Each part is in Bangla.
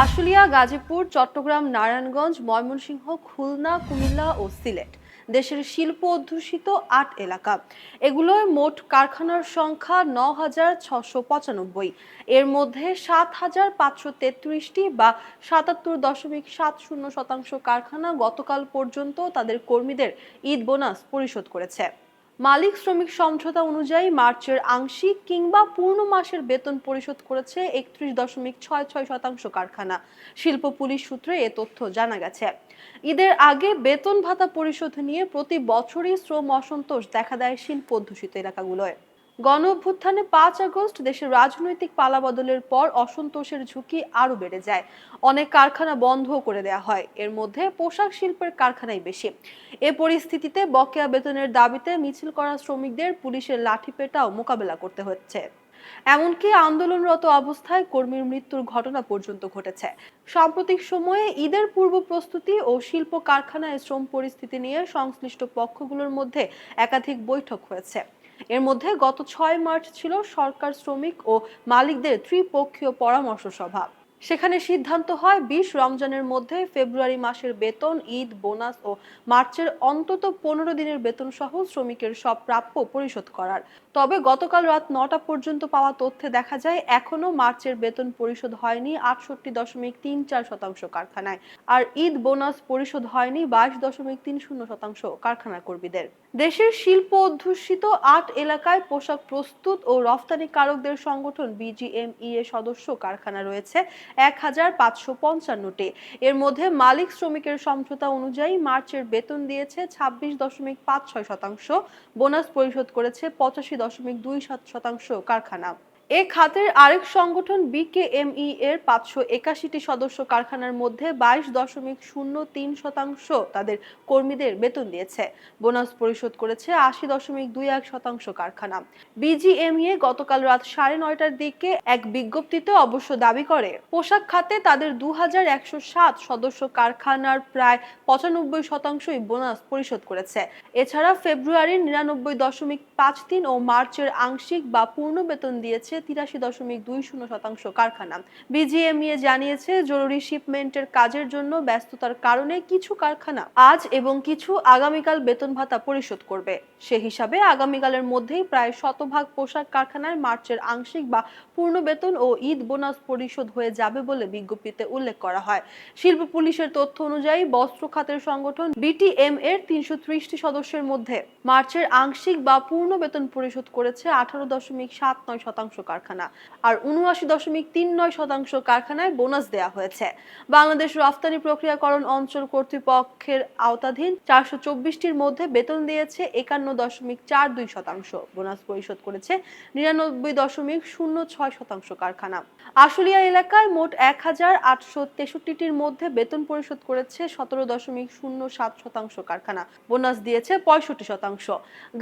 আশুলিয়া, গাজীপুর, চট্টগ্রাম, নারায়ণগঞ্জ, ময়মনসিংহ, খুলনা, কুমিল্লা ও সিলেট দেশের শিল্প অধ্যুষিত আট এলাকা। এগুলোয় মোট কারখানার সংখ্যা ন হাজার ছশো পঁচানব্বই। এর মধ্যে সাত হাজার পাঁচশো তেত্রিশটি বা সাতাত্তর দশমিক সাত শূন্য শতাংশ কারখানা গতকাল পর্যন্ত তাদের কর্মীদের ঈদ বোনাস পরিশোধ করেছে। মালিক শ্রমিক সমঝোতা অনুযায়ী মার্চের আংশিক কিংবা পূর্ণ মাসের বেতন পরিশোধ করেছে একত্রিশ দশমিক ছয় ছয় শতাংশ কারখানা। শিল্প পুলিশ সূত্রে এ তথ্য জানা গেছে। ঈদের আগে বেতন ভাতা পরিশোধ নিয়ে প্রতি বছরই শ্রম অসন্তোষ দেখা দেয় শিল্প অধ্যুষিত এলাকাগুলোয়। গণ অভ্যুত্থানে পাঁচ আগস্ট দেশের রাজনৈতিক পালাবদলের পর অসন্তোষের ঝুঁকি আরও বেড়ে যায়। অনেক কারখানা বন্ধ করে দেওয়া হয়। এর মধ্যে পোশাক শিল্পের কারখানাই বেশি। এ পরিস্থিতিতে বকেয়া বেতনের দাবিতে মিছিল করা শ্রমিকদের পুলিশের লাঠিপেটাও মোকাবেলা করতে হচ্ছে। এমনকি আন্দোলনরত অবস্থায় কর্মীর মৃত্যুর ঘটনা পর্যন্ত ঘটেছে। সাম্প্রতিক সময়ে ঈদের পূর্ব প্রস্তুতি ও শিল্প কারখানায় শ্রম পরিস্থিতি নিয়ে সংশ্লিষ্ট পক্ষগুলোর মধ্যে একাধিক বৈঠক হয়েছে। এর মধ্যে গত ছয় মার্চ ছিল সরকার শ্রমিক ও মালিকদের ত্রিপক্ষীয় পরামর্শ সভা। সেখানে সিদ্ধান্ত হয়, বিশ রমজানের মধ্যে ফেব্রুয়ারি মাসের বেতন, ঈদ, বোনাস ও মার্চের অন্তত পনেরো দিনের বেতন সহ শ্রমিকের সব প্রাপ্য পরিশোধ করার। তবে গতকাল রাত নটা পর্যন্ত পাওয়া তথ্যে দেখা যায় এখনও মার্চের বেতন পরিশোধ হয়নি আটষট্টি দশমিক তিন চার শতাংশ কারখানায়। আর ঈদ, বোনাস পরিশোধ হয়নি বাইশ দশমিক তিন শূন্য শতাংশ কারখানা কর্মীদের। দেশের শিল্প অধ্যুষিত আট এলাকায় পোশাক প্রস্তুত ও রফতানিকারকদের সংগঠন বিজিএমইএ সদস্য কারখানা রয়েছে এক হাজার পাঁচশো পঞ্চান্নটি। এর মধ্যে মালিক শ্রমিকের সমঝোতা অনুযায়ী মার্চের বেতন দিয়েছে ছাব্বিশ দশমিক পাঁচ ছয় শতাংশ, বোনাস পরিশোধ করেছে পঁচাশি দশমিক দুই সাত শতাংশ কারখানা। এ খাতের আরেক সংগঠন বিকেএমই এর পাঁচশো একাশিটি সদস্য কারখানার মধ্যে বাইশ দশমিক শূন্য তিন শতাংশ তাদের কর্মীদের বেতন দিয়েছে। বোনাস পরিশোধ করেছে আশি দশমিক দুই এক শতাংশ কারখানা। বিজিএমইএ গতকাল রাত সাড়ে নয়টার দিকে এক বিজ্ঞপ্তিতে অবশ্য দাবি করে, পোশাক খাতে তাদের দু হাজার একশো সাত সদস্য কারখানার প্রায় পঁচানব্বই শতাংশই বোনাস পরিশোধ করেছে। এছাড়া ফেব্রুয়ারির নিরানব্বই দশমিক পাঁচ তিন ও মার্চের আংশিক বা পূর্ণ বেতন দিয়েছে তিরাশি দশমিক দুই শূন্য শতাংশ কারখানা। বিজিএমইএ জানিয়েছে, জরুরি শিপমেন্টের কাজের জন্য ব্যস্ততার কারণে কিছু কারখানা আজ এবং কিছু আগামীকাল বেতন ভাতা পরিশোধ করবে। সে হিসাবে আগামীকালের মধ্যেই প্রায় শতভাগ পোশাক কারখানায় মার্চের আংশিক বা পূর্ণ বেতন ও ঈদ বোনাস পরিশোধ হয়ে যাবে বলে বিজ্ঞপ্তিতে উল্লেখ করা হয়। শিল্প পুলিশের তথ্য অনুযায়ী বস্ত্র খাতের সংগঠন বিটিএম এর তিনশো ত্রিশটি সদস্যের মধ্যে মার্চের আংশিক বা পূর্ণ বেতন পরিশোধ করেছে আঠারো দশমিক সাত নয় শতাংশ। কারখানা। আর উনআশি দশমিক তিন নয় শতাংশ কারখানায় বোনাস দেওয়া হয়েছে। বাংলাদেশ রফতানি প্রক্রিয়াকরণ অঞ্চল কর্তৃপক্ষের আওতাধীন চারশো চব্বিশটির মধ্যে বেতন দিয়েছে একান্ন দশমিক চার দুই শতাংশ। বোনাস পরিশোধ করেছে নিরানব্বই দশমিক শূন্য ছয় শতাংশ কারখানা। আশুলিয়া এলাকায় মোট এক হাজার আটশো তেষট্টিটির মধ্যে বেতন পরিশোধ করেছে সতেরো দশমিক শূন্য সাত শতাংশ কারখানা। বোনাস দিয়েছে পঁয়ষট্টি শতাংশ।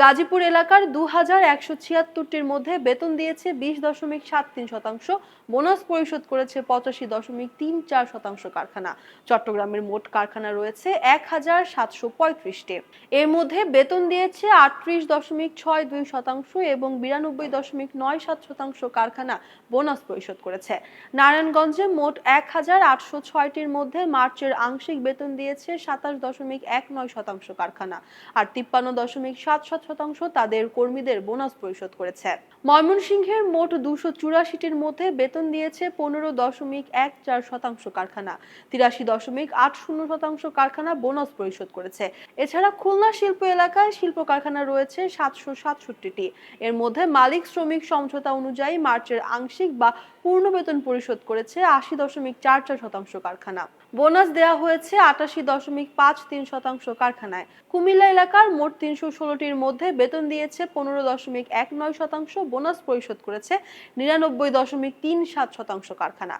গাজীপুর এলাকার দু হাজার একশো ছিয়াত্তরটির মধ্যে বেতন দিয়েছে বিশ দশমিক সাত তিন শতাংশ, বোনাস পরিশোধ করেছে পঁচাশি দশমিক তিন চার শতাংশ কারখানা। চট্টগ্রামের মোট কারখানা রয়েছে এক হাজার সাতশো পঁয়ত্রিশটি। এর মধ্যে বেতন দিয়েছে আটত্রিশ দশমিক ছয় দুই শতাংশ এবং বিরানব্বই দশমিক নয় সাত শতাংশ কারখানা বোনাস পরিশোধ করেছে। নারায়ণগঞ্জে মোট এক হাজার আটশো ছয়টির মধ্যে মার্চের আংশিক বেতন দিয়েছে সাতাশ দশমিক এক নয় শতাংশ কারখানা আর তিপ্পান্ন দশমিক সাত সাত শতাংশ তাদের কর্মীদের বোনাস পরিশোধ করেছে। ময়মনসিংহের মোট দুশো চুরাশিটির মধ্যে বেতন দিয়েছে পনেরো দশমিক এক চার শতাংশ কারখানা। তিরাশি দশমিক আট শূন্য শতাংশ কারখানা বোনাস পরিশোধ করেছে। এছাড়া খুলনা শিল্প এলাকায় শিল্প কারখানা রয়েছে সাতশো সাতষট্টিটি। এর মধ্যে মালিক শ্রমিক সমঝোতা অনুযায়ী মার্চের আংশিক বা পূর্ণ বেতন পরিশোধ করেছে আশি দশমিক চার চার শতাংশ কারখানা। বোনাস দেওয়া হয়েছে আটাশি দশমিক পাঁচ তিন শতাংশ কারখানায়। কুমিল্লা এলাকার মোট তিনশো ষোলোটির মধ্যে বেতন দিয়েছে পনেরো দশমিক এক নয় শতাংশ, বোনাস পরিশোধ করেছে নিরানব্বই দশমিক তিন সাত শতাংশ কারখানা।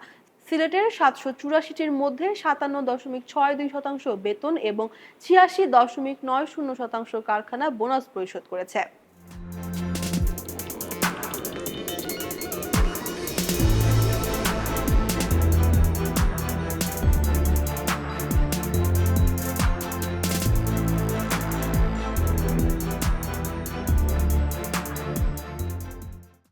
সিলেটের সাতশো চুরাশিটির মধ্যে সাতান্ন দশমিক ছয় দুই শতাংশ বেতন এবং ছিয়াশি দশমিক নয় শূন্য শতাংশ কারখানা বোনাস পরিশোধ করেছে।